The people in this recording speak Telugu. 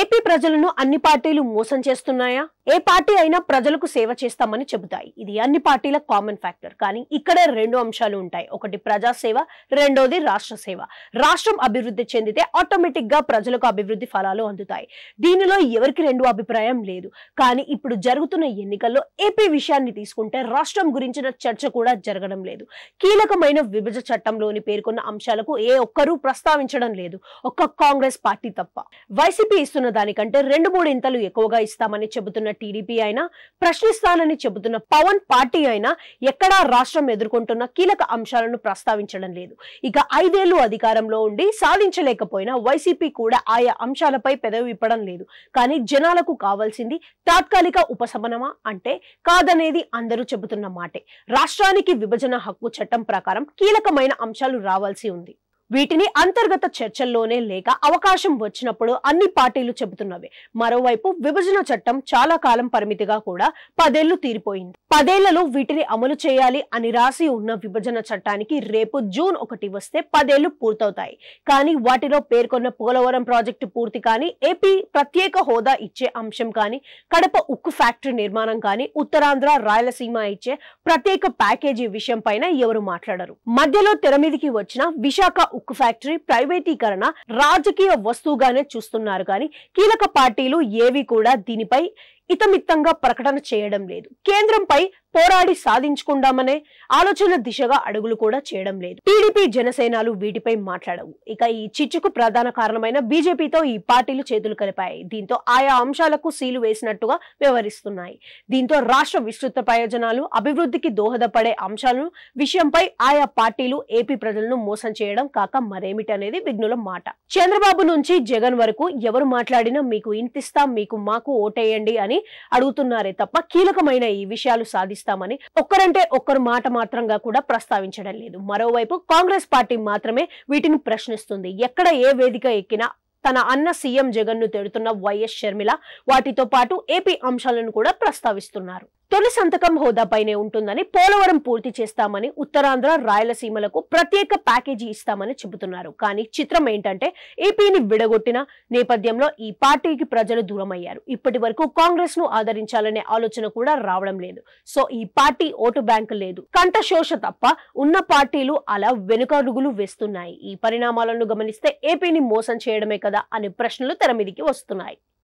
ఏపీ ప్రజలను అన్ని పార్టీలు మోసం చేస్తున్నాయా? ఏ పార్టీ అయినా ప్రజలకు సేవ చేస్తామని చెబుతాయి. ఇది అన్ని పార్టీల కామన్ ఫ్యాక్టర్ కానీ ఇక్కడే రెండు అంశాలు ఉంటాయి. ఒకటి ప్రజా సేవ రెండోది రాష్ట్ర సేవ. రాష్ట్రం అభివృద్ధి చెందితే ఆటోమేటిక్గా ప్రజలకు అభివృద్ధి ఫలాలు అందుతాయి. దీనిలో ఎవరికి రెండు అభిప్రాయం లేదు. కానీ ఇప్పుడు జరుగుతున్న ఎన్నికల్లో ఏపీ విషయాన్ని తీసుకుంటే రాష్ట్రం గురించిన చర్చ కూడా జరగడం లేదు. కీలకమైన విభజ చట్టంలోని పేర్కొన్న అంశాలకు ఏ ఒక్కరూ ప్రస్తావించడం లేదు. ఒక్క కాంగ్రెస్ పార్టీ తప్ప. వైసీపీ ఇస్తున్న దానికంటే రెండు మూడు ఇంతలు ఎక్కువగా ఇస్తామని చెబుతున్న టీడీపీ అయినా ప్రశ్నిస్తానని చెబుతున్న పవన్ పార్టీ అయినా ఎక్కడా రాష్ట్రం ఎదుర్కొంటున్న కీలక అంశాలను ప్రస్తావించడం లేదు. ఇక ఐదేళ్ళు అధికారంలో ఉండి సాధించలేకపోయినా వైసీపీ కూడా ఆయా అంశాలపై పెదవి ఇప్పడం లేదు. కానీ జనాలకు కావాల్సింది తాత్కాలిక ఉపశమనమా అంటే కాదనేది అందరూ చెబుతున్న మాటే. రాష్ట్రానికి విభజన హక్కు చట్టం ప్రకారం కీలకమైన అంశాలు రావాల్సి ఉంది. వీటిని అంతర్గత చర్చల్లోనే లేక అవకాశం వచ్చినప్పుడు అన్ని పార్టీలు చెబుతున్నవే. మరోవైపు విభజన చట్టం చాలా కాలం పరిమితిగా కూడా పదేళ్ళు తీరిపోయింది. పదేళ్ళలో వీటిని అమలు చేయాలి అని రాసి ఉన్న విభజన చట్టానికి రేపు జూన్ ఒకటి వస్తే పదేళ్ళు పూర్తవుతాయి. కానీ వాటిలో పేర్కొన్న పోలవరం ప్రాజెక్టు పూర్తి కానీ ఏపీ ప్రత్యేక హోదా ఇచ్చే అంశం కానీ కడప ఉక్కు ఫ్యాక్టరీ నిర్మాణం కానీ ఉత్తరాంధ్ర రాయలసీమ ఇచ్చే ప్రత్యేక ప్యాకేజీ విషయం పైన ఎవరు మాట్లాడరు. మధ్యలో తెర మీదికి వచ్చిన విశాఖ ఉక్కు ఫ్యాక్టరీ ప్రైవేటీకరణ రాజకీయ వస్తువుగానే చూస్తున్నారు. కానీ కీలక పార్టీలు ఏవి కూడా దీనిపై ఇతమిత్తంగా ప్రకటన చేయడం లేదు. కేంద్రంపై పోరాడి సాధించుకుందామనే ఆలోచన దిశగా అడుగులు కూడా చేయడం లేదు. టీడీపీ జనసేనలు వీటిపై మాట్లాడవు. ఇక ఈ చిచ్చుకు ప్రధాన కారణమైన బీజేపీతో ఈ పార్టీలు చేతులు కలిపాయి. దీంతో ఆయా అంశాలకు సీలు వేసినట్టుగా వ్యవహరిస్తున్నాయి దీంతో రాష్ట్ర విస్తృత ప్రయోజనాలు అభివృద్ధికి దోహదపడే అంశాలను విషయంపై ఆయా పార్టీలు ఏపీ ప్రజలను మోసం చేయడం కాక మరేమిటనేది విఘ్నుల మాట. చంద్రబాబు నుంచి జగన్ వరకు ఎవరు మాట్లాడినా మీకు ఇంతిస్తాం మీకు మాకు ఓటేయండి అని అడుగుతున్నారే తప్ప కీలకమైన ఈ విషయాలు సాధిస్తామని ఒక్కరంటే ఒక్కరు మాట మాత్రంగా కూడా ప్రస్తావించడం లేదు. మరోవైపు కాంగ్రెస్ పార్టీ మాత్రమే వీటిని ప్రశ్నిస్తుంది. ఎక్కడ ఏ వేదిక ఎక్కినా తన అన్న సీఎం జగన్ను తిడుతున్న వైఎస్ షర్మిల వాటితో పాటు ఏపీ అంశాలను కూడా ప్రస్తావిస్తున్నారు. తొలి సంతకం హోదాపైనే ఉంటుందని పోలవరం పూర్తి చేస్తామని ఉత్తరాంధ్ర రాయలసీమలకు ప్రత్యేక ప్యాకేజీ ఇస్తామని చెబుతున్నారు. కానీ చిత్రం ఏంటంటే ఏపీని విడగొట్టిన నేపథ్యంలో ఈ పార్టీకి ప్రజలు దూరమయ్యారు. ఇప్పటి వరకు కాంగ్రెస్ను ఆదరించాలనే ఆలోచన కూడా రావడం లేదు. సో ఈ పార్టీ ఓటు బ్యాంకు లేదు. కంఠశోష తప్ప ఉన్న పార్టీలు అలా వెనుకరుగులు వేస్తున్నాయి. ఈ పరిణామాలను గమనిస్తే ఏపీని మోసం చేయడమే కదా అనే ప్రశ్నలు తెర మీదికి వస్తున్నాయి.